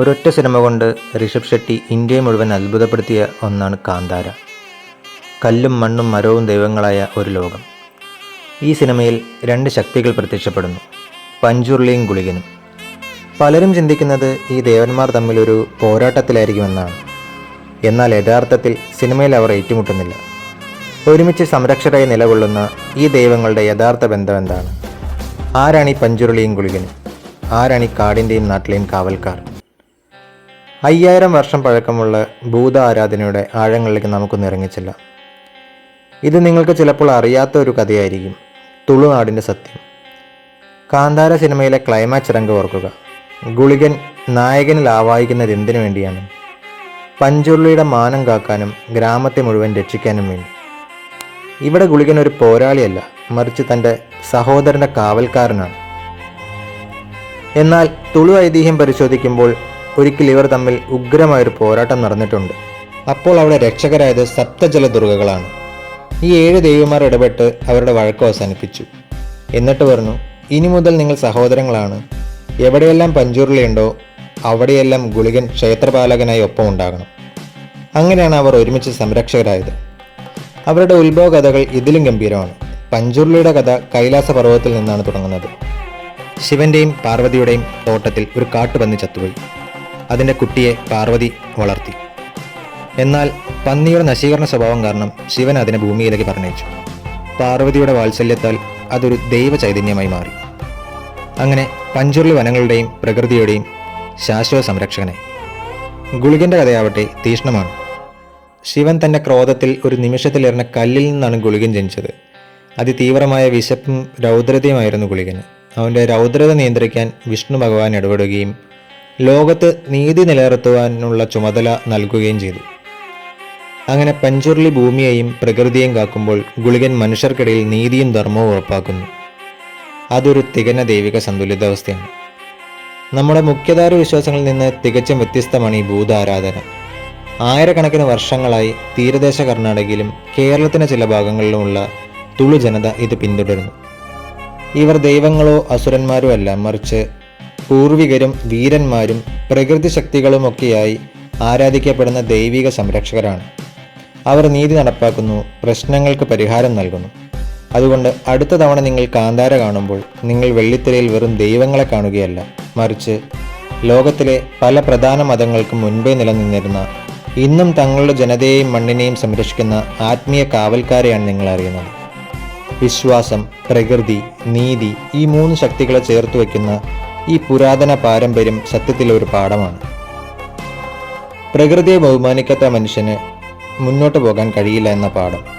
ഒരൊറ്റ സിനിമ കൊണ്ട് ഋഷഭ് ഷെട്ടി ഇന്ത്യയെ മുഴുവൻ അത്ഭുതപ്പെടുത്തിയ ഒന്നാണ് കാന്താര. കല്ലും മണ്ണും മരവും ദൈവങ്ങളായ ഒരു ലോകം. ഈ സിനിമയിൽ രണ്ട് ശക്തികൾ പ്രത്യക്ഷപ്പെടുന്നു. പഞ്ചുരുളിയും ഗുളികനും. പലരും ചിന്തിക്കുന്നത് ഈ ദേവന്മാർ തമ്മിലൊരു പോരാട്ടത്തിലായിരിക്കുമെന്നാണ്. എന്നാൽ യഥാർത്ഥത്തിൽ സിനിമയിൽ അവർ ഏറ്റുമുട്ടുന്നില്ല. ഒരുമിച്ച് സംരക്ഷകരായി നിലകൊള്ളുന്ന ഈ ദൈവങ്ങളുടെ യഥാർത്ഥ ബന്ധം എന്താണ്? ആരാണ് ഈ പഞ്ചുരുളിയും ഗുളികനും? ആരാണ് ഈ കാടിന്റെയും നാട്ടിലെയും കാവൽക്കാർ? അയ്യായിരം വർഷം പഴക്കമുള്ള ഭൂത ആരാധനയുടെ ആഴങ്ങളിലേക്ക് നമുക്കൊന്നും ഇറങ്ങിച്ചില്ല. ഇത് നിങ്ങൾക്ക് ചിലപ്പോൾ അറിയാത്ത ഒരു കഥയായിരിക്കും. തുളുനാടിന്റെ സത്യം. കാന്താര സിനിമയിലെ ക്ലൈമാക്സ് രംഗം ഓർക്കുക. ഗുളികൻ നായകനിൽ ആവാഹിക്കുന്നത് എന്തിനു വേണ്ടിയാണ്? പഞ്ചുരുളിയുടെ മാനം കാക്കാനും ഗ്രാമത്തെ മുഴുവൻ രക്ഷിക്കാനും വേണ്ടി. ഇവിടെ ഗുളികൻ ഒരു പോരാളിയല്ല മറിച്ച് തന്റെ സഹോദരന്റെ കാവൽക്കാരനാണ്. എന്നാൽ തുളു ഐതിഹ്യം പരിശോധിക്കുമ്പോൾ ഒരിക്കൽ ഇവർ തമ്മിൽ ഉഗ്രമായൊരു പോരാട്ടം നടന്നിട്ടുണ്ട്. അപ്പോൾ അവിടെ രക്ഷകരായത് സപ്തജല ദുർഗകളാണ് ഈ ഏഴ് ദേവിമാർ ഇടപെട്ട് അവരുടെ വഴക്ക് അവസാനിപ്പിച്ചു. എന്നിട്ട് പറഞ്ഞു ഇനി മുതൽ നിങ്ങൾ സഹോദരങ്ങളാണ്. എവിടെയെല്ലാം പഞ്ചുരുളിയുണ്ടോ അവിടെയെല്ലാം ഗുളികൻ ക്ഷേത്രപാലകനായി ഒപ്പം ഉണ്ടാകണം അങ്ങനെയാണ് അവർ ഒരുമിച്ച് സംരക്ഷകരായത്. അവരുടെ ഉത്ഭവ കഥകൾ ഇതിലും ഗംഭീരമാണ്. പഞ്ചുരുളിയുടെ കഥ കൈലാസ പർവതത്തിൽ നിന്നാണ് തുടങ്ങുന്നത്. ശിവന്റെയും പാർവതിയുടെയും തോട്ടത്തിൽ ഒരു കാട്ടുപന്നി ചത്തുപോയി. അതിന്റെ കുട്ടിയെ പാർവതി വളർത്തി. എന്നാൽ പന്നിയുടെ നശീകരണ സ്വഭാവം കാരണം ശിവൻ അതിനെ ഭൂമിയിലേക്ക് പറഞ്ഞയച്ചു. പാർവതിയുടെ വാത്സല്യത്താൽ അതൊരു ദൈവ ചൈതന്യമായി മാറി. അങ്ങനെ പഞ്ചുരുളി വനങ്ങളുടെയും പ്രകൃതിയുടെയും ശാശ്വത സംരക്ഷകനായി ഗുളികന്റെ കഥയാവട്ടെ തീഷ്ണമാണ്. ശിവൻ തന്റെ ക്രോധത്തിൽ ഒരു നിമിഷത്തിലേറിന കല്ലിൽ നിന്നാണ് ഗുളികൻ ജനിച്ചത്. അതിതീവ്രമായ വിശപ്പും രൗദ്രതയുമായിരുന്നു ഗുളികന്. അവന്റെ രൗദ്രത നിയന്ത്രിക്കാൻ വിഷ്ണു ഭഗവാൻ ഇടപെടുകയും ലോകത്ത് നീതി നിലനിർത്തുവാനുള്ള ചുമതല നൽകുകയും ചെയ്തു. അങ്ങനെ പഞ്ചുരുളി ഭൂമിയെയും പ്രകൃതിയെയും കാക്കുമ്പോൾ ഗുളികൻ മനുഷ്യർക്കിടയിൽ നീതിയും ധർമ്മവും ഉറപ്പാക്കുന്നു. അതൊരു തികഞ്ഞ ദൈവിക സന്തുലിതാവസ്ഥയാണ്. നമ്മുടെ മുഖ്യധാര വിശ്വാസങ്ങളിൽ നിന്ന് തികച്ചും വ്യത്യസ്തമാണ് ഈ ഭൂതാരാധന. ആയിരക്കണക്കിന് വർഷങ്ങളായി തീരദേശ കർണാടകയിലും കേരളത്തിന്റെ ചില ഭാഗങ്ങളിലുമുള്ള തുളു ജനത ഇത് പിന്തുടരുന്നു. ഇവർ ദൈവങ്ങളോ അസുരന്മാരോ അല്ല മറിച്ച് പൂർവികരും വീരന്മാരും പ്രകൃതി ശക്തികളുമൊക്കെയായി ആരാധിക്കപ്പെടുന്ന ദൈവിക സംരക്ഷകരാണ്. അവർ നീതി നടപ്പാക്കുന്നു പ്രശ്നങ്ങൾക്ക് പരിഹാരം നൽകുന്നു. അതുകൊണ്ട് അടുത്ത തവണ നിങ്ങൾ കാന്താര കാണുമ്പോൾ നിങ്ങൾ വെള്ളിത്തിരയിൽ വെറും ദൈവങ്ങളെ കാണുകയല്ല. മറിച്ച് ലോകത്തിലെ പല പ്രധാന മതങ്ങൾക്കും മുൻപേ നിലനിന്നിരുന്ന ഇന്നും തങ്ങളുടെ ജനതയെയും മണ്ണിനെയും സംരക്ഷിക്കുന്ന ആത്മീയ കാവൽക്കാരെയാണ് നിങ്ങൾ അറിയുന്നത്. വിശ്വാസം പ്രകൃതി നീതി ഈ മൂന്ന് ശക്തികളെ ചേർത്ത് വയ്ക്കുന്ന ഈ പുരാതന പാരമ്പര്യം സത്യത്തിൽ ഒരു പാഠമാണ്. പ്രകൃതിയെ ബഹുമാനിക്കാത്ത മനുഷ്യന് മുന്നോട്ട് പോകാൻ കഴിയില്ല എന്ന പാഠം.